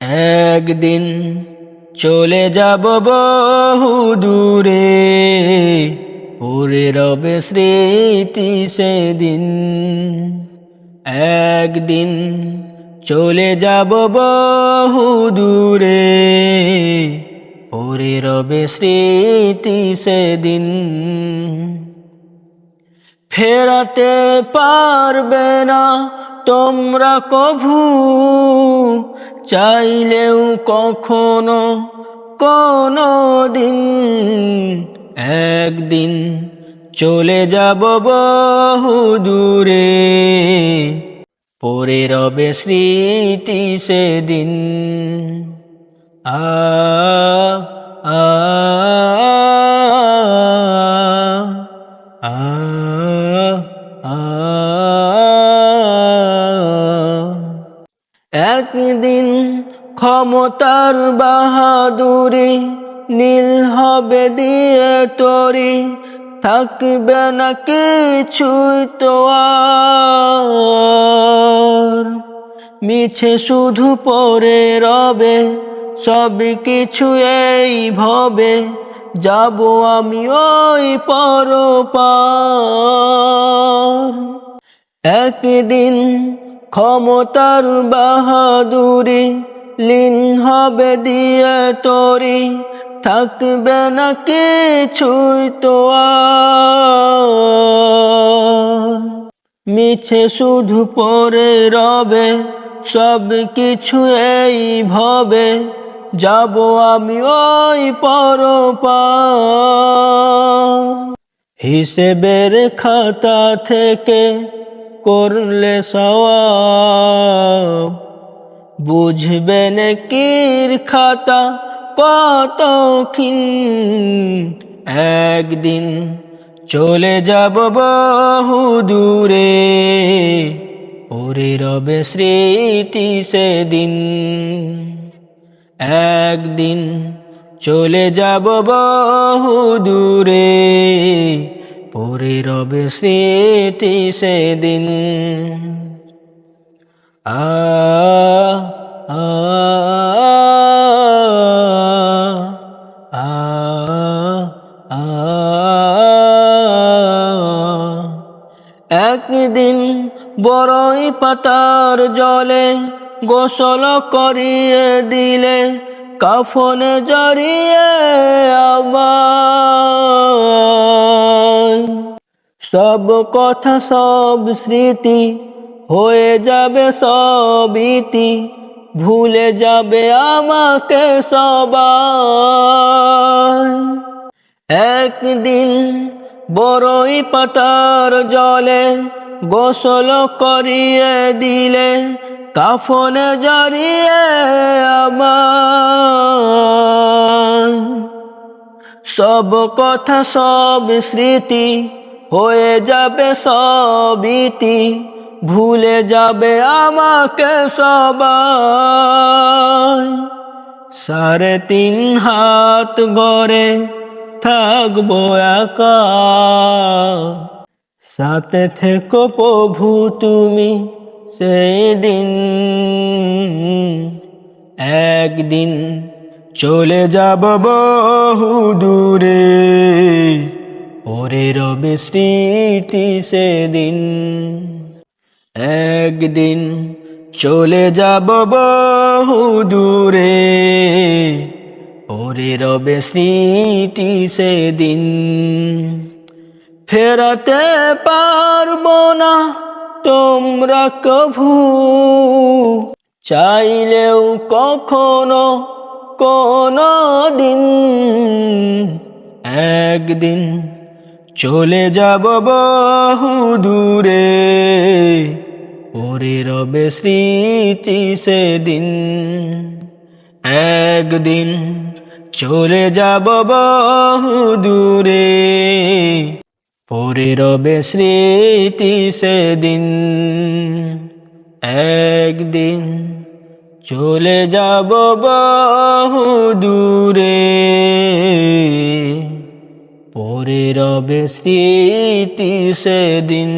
একদিন চলে যাব বহু দূরে পরে রবে স্মৃতি সেদিন। একদিন চলে যাব বহু দূরে পরে রবে স্মৃতি সেদিন। ফেরাতে পারবে না তোমরা কভু চাইলেও কখনো কোনো দিন একদিন চলে যাব বহু দূরে। পরে রবে স্মৃতি সেদিন। আ আ একদিন ক্ষমতার বাহাদুরি নীল হবে দিয়ে তরি, থাকবে না কিছুই তো মিছে শুধু পরে রবে সব কিছু এই ভবে, যাব আমি ওই পর একদিন ক্ষমতার বাহাদুরি, লীন হবে দিয়ে তরি, থাকবে না কিছুই তো মিছে শুধু পরে রবে, সব কিছু এই ভবে, যাব আমি ওই পর হিসেবের খাতা থেকে করলে সওয়াব। বুঝবেন কির খাতা কত একদিন চলে যাব বহু দূরে, ওরে রবে স্মৃতি সেদিন। একদিন চলে যাব বহু দূরে পরে রবে স্মৃতি সেদিন। আ একদিন বড়ই পাতার জলে গোসল করিয়ে দিলে কাফনে জড়িয়ে আমার সব কথা, সব স্মৃতি হয়ে যাবে সব ইতি। ভুলে যাবে আমাকে সবাই। একদিন বড়ই পাতার জলে গোসল করিয়ে দিলে কাফনে জড়িয়ে আমার সব কথা, সব স্মৃতি হয়ে যাবে সব ইতি ভুলে যাবে আমাকে সবাই। সাড়ে তিন হাত গড়ে থাকব একা। সাথে থেকো প্রভু তুমি সেই দিন। একদিন চলে যাব বহু দূরে। ওরে রবে স্মৃতি সেদিন। একদিন চলে যাব বহু দূরে। ওরে রবে স্মৃতি সেদিন। ফেরাতে পারব না তোমরা কভু। চাইলেও কখনো কোনো দিন একদিন চলে যাব বহু দূরে। ওরে রবে স্মৃতি সেদিন, একদিন চলে যাব বহু দূরে। পরে রবে স্মৃতি সেদিন, একদিন চলে যাব বহু দূরে। পরে রবে স্মৃতি সেদিন।